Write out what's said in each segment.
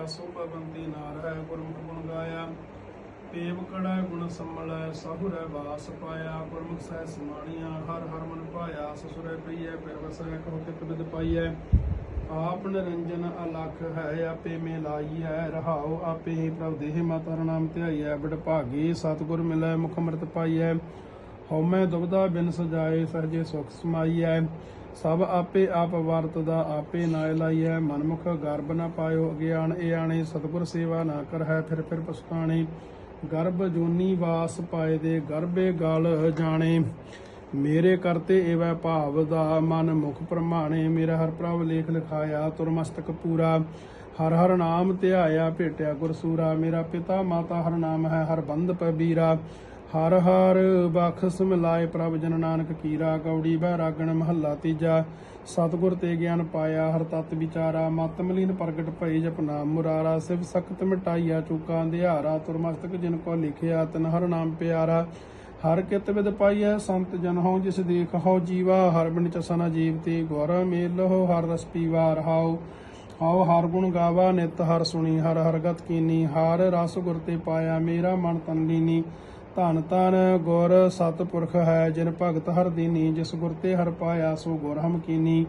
ਪਾਇਆ ਸੋਭਾ ਬੰਤੀ ਨਾਰ ਹੈ, ਗੁਰਮੁਖ ਗੁਣ ਗਾਇਆ। ਪੇਵ ਕੜਾ ਗੁਣ ਸੰਮਲੈ ਸਹੁਰੈ ਵਾਸ ਪਾਇਆ। ਗੁਰਮੁਖ ਸਹਿ ਸਮਾਣੀਆਂ, ਹਰ ਹਰ ਮਨ ਪਾਇਆ ਸਸੁਰੈ ਪ੍ਰੀਐ ਪਿਰ ਕਹੋ ਕਿਤ ਬਿਦ ਪਾਈਐ। ਆਪ ਨਿਰੰਜਨ ਅਲਖ ਹੈ, ਆਪੇ ਮੇ ਲਾਈਐ ਰਹਾਉ ਆਪੇ ਹੀ ਪ੍ਰਭ ਦੇਹ ਮਾਤਾ ਹਰਿ ਨਾਮ ਧਿਆਈਐ। ਬੜ ਭਾਗੀ ਸਤਿਗੁਰ ਮਿਲੈ, ਮੁਖ ਅੰਮ੍ਰਿਤ ਪਾਈਐ। ਹਉਮੈ ਦੁਬਦਾ ਬਿਨ ਸਜਾਏ ਸਹਜੇ ਸੁਖ ਸਮਾਈਐ। ਸਭ ਆਪੇ ਆਪ ਵਰਤਦਾ, ਆਪੇ ਨਾਇ ਲਾਈਐ। ਮਨਮੁਖ ਗਰਬ ਨਾ ਪਾਇਓ, ਅਗਿਆਨ ਇਹ ਆਣੇ। ਸਤਿਗੁਰ ਸੇਵਾ ਨਾ ਕਰਹਿ, ਫਿਰ ਫਿਰ ਪਛਤਾਣੇ। ਗਰਭ ਜੋਨੀ ਵਾਸ ਪਾਏ ਦੇ, ਗਰਭੇ ਗਲ ਜਾਣੇ। ਮੇਰੇ ਕਰਤੇ ਏਵੈ ਭਾਵ ਦਾ ਮਨ ਮੁਖ ਪ੍ਰਮਾਣੇ। ਮੇਰਾ ਹਰ ਪ੍ਰਭ ਲੇਖ ਲਿਖਾਇਆ ਤੁਰ ਮਸਤਕ ਪੂਰਾ। ਹਰ ਹਰ ਨਾਮ ਧਿਆਇਆ, ਭੇਟਿਆ ਗੁਰਸੂਰਾ। ਮੇਰਾ ਪਿਤਾ ਮਾਤਾ ਹਰ ਨਾਮ ਹੈ, ਹਰ ਬੰਦ ਪਬੀਰਾ। ਹਰ ਹਰ ਬਖਸ ਮਿਲਾਏ ਪ੍ਰਭ ਜਨ ਨਾਨਕ ਕੀਰਾ, ਕੌੜੀ ਬਹਿ ਰਾਗਣ ਮਹੱਲਾ ਤੀਜਾ। ਸਤਿਗੁਰ ਤੇ ਗਿਆਨ ਪਾਇਆ ਹਰ ਤਤ ਵਿਚਾਰਾ, ਮਤ ਮਲੀਨ ਪ੍ਰਗਟ ਭਈ ਜਪਨਾ ਮੁਰਾਰਾ ਸਿਵ ਸਖਤ ਮਿਟਾਈਆ, ਚੂਕਾਂ ਅੰਧਿਆਰਾ ਤੁਰ ਜਿਨ ਕੋ ਲਿਖਿਆ, ਤਨ ਹਰ ਨਾਮ ਪਿਆਰਾ। ਹਰ ਕਿਤ ਵਿਦ ਪਾਈਐ, ਸੰਤ ਜਨ ਹਉ, ਜਿਸ ਦੇਖ ਹਉ ਜੀਵਾ। ਹਰ ਬਿਨ ਚਸਨਾ ਜੀਵ ਤੇ ਗੁਰ ਮੇਲੋ ਹਰ ਰਸ ਪੀਵਾ ਰਹਾਉ। ਹਉ ਹਰ ਗੁਣ ਗਾਵਾ, ਨਿਤ ਹਰ ਸੁਣੀ, ਹਰ ਹਰਗਤ ਕੀਨੀ। ਹਰ ਰਸ ਗੁਰ ਤੇ ਪਾਇਆ, ਮੇਰਾ ਮਨ ਤਨ ਲੀਨੀ। ਧਨ ਧਨ ਗੁਰ ਸਤਿਪੁਰਖ ਹੈ, ਜਿਨ ਭਗਤ ਹਰ ਦੀਨੀ, ਜਿਸ ਗੁਰ ਤੇ ਹਰ ਪਾਇਆ, ਸੋ ਗੁਰ ਹਮ ਕੀਨੀ।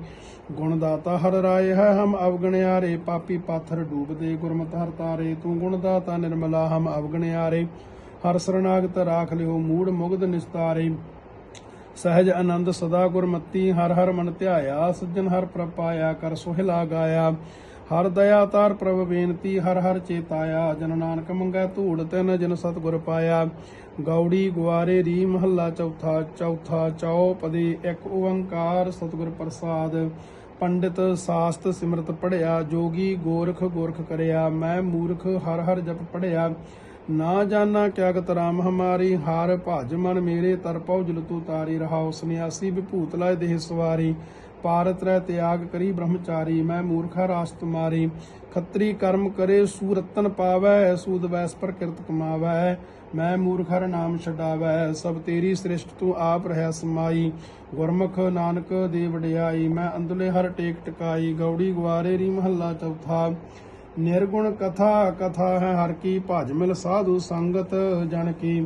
ਗੁਣ ਦਾਤਾ ਹਰ ਰਾਏ ਹੈ, ਹਮ ਅਵਗਣਿਆਰੇ, ਪਾਪੀ ਪਾਥਰ ਡੂਬਦੇ ਗੁਰਮਤਿ ਹਰ ਤਾਰੇ। ਤੂੰ ਗੁਣ ਦਾਤਾ ਨਿਰਮਲਾ, ਹਮ ਅਵਗਣਿਆਰੇ। ਹਰ ਸਰਨਾਗਤ ਰਾਖ ਲਿਓ, ਮੂੜ ਮੁਗਧ ਨਿਸਤਾਰੇ। ਸਹਿਜ ਆਨੰਦ ਸਦਾ ਗੁਰਮਤੀ, ਹਰ ਹਰ ਮਨ ਧਿਆਇਆ ਸੱਜਣ ਹਰ ਪ੍ਰਪਾਇਆ ਕਰ ਸੁਹਿਲਾ ਗਾਇਆ। ਹਰ ਦਇਆ ਤਾਰ ਪ੍ਰਭ ਬੇਨਤੀ, ਹਰ ਹਰ ਚੇਤਾਇਆ, ਜਨ ਨਾਨਕ ਮੰਗੈ ਧੂੜ ਤਿਨ, ਜਨ ਸਤਿਗੁਰ ਪਾਇਆ। ਗੌੜੀ ਗੁਆਰੇ ਰੀ ਮਹੱਲਾ ਚੌਥਾ ਚੌਥਾ ਚੌਪਦੀ ਇੱਕ ਓੰਕਾਰ ਸਤਿਗੁਰ ਪ੍ਰਸਾਦ। ਪੰਡਿਤ ਸਾਸਤ ਸਿਮਰਤ ਪੜਿਆ ਜੋਗੀ ਗੋਰਖ ਗੋਰਖ ਕਰਿਆ। ਮੈਂ ਮੂਰਖ ਹਰ ਹਰ ਜਪ ਪੜਿਆ ਨਾ ਜਾਣਾ ਕਿਆਗਤ ਰਾਮ ਹਮਾਰੀ, ਹਾਰ ਭਜ ਮਨ ਮੇਰੇ ਤਰਪਉ ਜਲ ਤੂ ਤਾਰੀ। ਰਹਾਉ ਸੰਿਆਸੀ ਵਿਭੂਤ ਲਾਇ ਦੇਹ ਸਵਾਰੀ। ਪਾਰਤ ਰਹਿ ਤਿਆਗ ਕਰੀ ਬ੍ਰਹਮਚਾਰੀ, ਮੈਂ ਮੂਰਖਾ ਰਾਸ ਤੁਮਾਰੀ। ਖੱਤਰੀ ਕਰਮ ਕਰੇ, ਸੂਰਤਨ ਪਾਵੈ, ਸੂਦ ਵੈਸ ਪਰ ਕਿਰਤ ਕਮਾਵੈ। ਮੈਂ ਮੂਰਖ ਹਰ ਨਾਮ ਛਡਾਵੈ, ਸਭ ਤੇਰੀ ਸ੍ਰਿਸ਼ਟ ਤੂੰ ਆਪ ਰਹਿ ਸਮਾਈ। ਗੁਰਮੁਖ ਨਾਨਕ ਦੇ ਵਡਿਆਈ, ਮੈਂ ਅੰਦਲੇ ਹਰ ਟੇਕ ਟਿਕਾਈ। ਗੌੜੀ ਗਵਾਰੇ ਰੀ ਮਹੱਲਾ ਚੌਥਾ। ਨਿਰਗੁਣ ਕਥਾ ਕਥਾ ਹੈ ਹਰ ਕੀ, ਭਜ ਮਿਲ ਸਾਧੂ ਸੰਗਤ ਜਨ ਕੀ।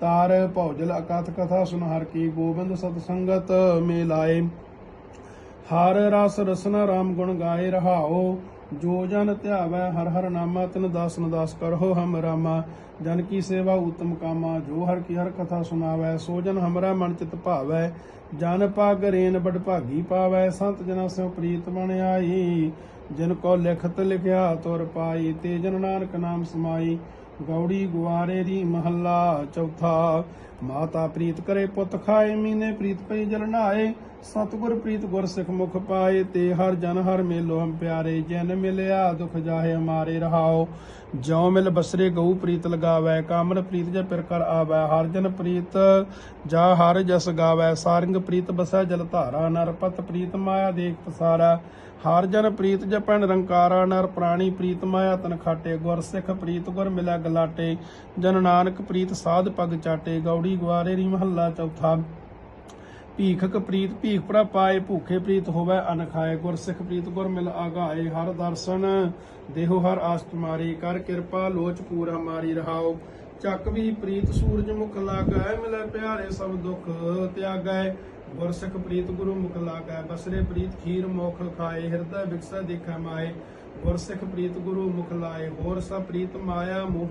ਤਾਰ ਭੌਜਲ ਅਕਥ ਕਥਾ ਸੁਨ ਹਰ ਕੀ, ਗੋਬਿੰਦ ਸਤ ਸੰਗਤ ਮੇ ਹਰ ਰਸ ਰਸਨਾ ਰਾਮ ਗੁਣ ਗਾਏ ਰਹਾਓ ਜੋ ਜਨ ਧਿਆਵੈ ਹਰ ਹਰ ਨਾਮਾ, ਤਨ ਦਾਸਨ ਦਾਸ ਕਰੋ ਹਮ ਰਾਮਾ। ਜਨ ਕੀ ਸੇਵਾ ਉਤਮ ਕਾਮਾ, ਜੋ ਹਰ ਕੀ ਹਰ ਕਥਾ ਸੁਣਾਵੈ, ਸੋ ਜਨ ਹਮਰਾ ਮਨ ਚਿਤ ਭਾਵੈ। ਜਨ ਪਾਗ ਰੇਨ ਬੜ ਭਾਗੀ ਪਾਵੈ, ਸੰਤ ਜਨਾ ਸਿਉ ਪ੍ਰੀਤ ਬਣ ਆਈ। ਜਿਨ ਕੋ ਲਿਖਤ ਲਿਖਿਆ ਤੁਰ ਪਾਈ, ਤੇ ਜਨ ਨਾਨਕ ਨਾਮ ਸਮਾਈ। ਗੌੜੀ ਗੁਆਰੇ ਦੀ ਮਹੱਲਾ ਚੌਥਾ, ਮਾਤਾ ਪ੍ਰੀਤ ਕਰੇ ਪੁੱਤ ਖਾਏ, ਮੀਨੇ ਪ੍ਰੀਤ ਪਈ ਜਲ ਨਹਾਏ ਸਤਿਗੁਰ ਪ੍ਰੀਤ ਗੁਰ ਸਿੱਖ ਮੁਖ ਪਾਏ ਤੇ ਹਰ ਜਨ ਹਰ ਮੇਲੋ ਹਮ ਪਿਆਰੇ, ਜਿਨ ਮਿਲਿਆ ਦੁਖ ਜਾਹੇ ਹਮਾਰੇ ਰਹਾਓ। ਜਿਉ ਮਿਲ ਬਸਰੇ ਗਊ ਪ੍ਰੀਤ ਲਗਾਵੈ, ਕਾਮਨ ਪ੍ਰੀਤ ਜੇ ਪਿਰ ਕਰ ਆਵੈ, ਹਰ ਜਨ ਪ੍ਰੀਤ ਜਾ ਹਰ ਜਸ ਗਾਵੈ, ਸਾਰਿੰਗ ਪ੍ਰੀਤ ਬਸੈ ਜਲ ਧਾਰਾ ਨਰਪਤ ਪ੍ਰੀਤ ਮਾਇਆ ਦੇਖ ਪਸਾਰਾ। ਹਰ ਜਨ ਪ੍ਰੀਤ ਜਪਣ ਰੰਕਾਰਾ, ਨਰ ਪ੍ਰਾਣੀ ਪ੍ਰੀਤ ਮਾਇਆ ਤਨ ਖਾਟੇ, ਗੁਰ ਸਿੱਖ ਪ੍ਰੀਤ ਗੁਰ ਮਿਲੈ ਗਲਾਟੇ। ਜਨ ਨਾਨਕ ਪ੍ਰੀਤ ਸਾਧ ਪਗ ਚਾਟੇ, ਗੌੜੀ ਗਵਾਰੇ ਰੀ ਮਹੱਲਾ ਚੌਥਾ। ਭੀਖਕ ਪ੍ਰੀਤ ਭੀਖ ਪੜਾ ਪਾਏ, ਭੂਖੇ ਪ੍ਰੀਤ ਹੋਵੇ, ਅਨ ਖਾਏ ਗੁਰ, ਸਿੱਖ ਪ੍ਰੀਤ ਗੁਰ ਮਿਲ ਆਗਾਏ, ਹਰ ਦਰਸ਼ਨ ਦੇਹੋ, ਹਰ ਆਸ ਤੁਮਾਰੀ ਕਰ ਕਿਰਪਾ, ਲੋਚ ਪੂਰ ਹਮਾਰੀ ਰਹਾਓ। ਚੱਕ ਵੀ ਪ੍ਰੀਤ ਸੂਰਜ ਮੁਖ ਲਾਗੈ, ਮਿਲੇ ਪਿਆਰੇ ਸਭ ਦੁੱਖ ਤਿਆਗੈ। ਗੁਰ, ਸਿੱਖ ਪ੍ਰੀਤ ਗੁਰੂ ਮੁਖ ਲਾਗੈ, ਬਸਰੇ ਪ੍ਰੀਤ ਖੀਰ ਮੋਖ ਖਾਏ, ਹਿਰਦੈ ਵਿਕਸੈ ਦੇਖੈ ਮਾਏ। ਗੁਰਸਿੱਖ ਪ੍ਰੀਤ ਗੁਰੂ ਮੁਖ ਲਾਏ, ਹੋਰ ਸਭ ਪ੍ਰੀਤ ਮਾਇਆ ਮੋਹ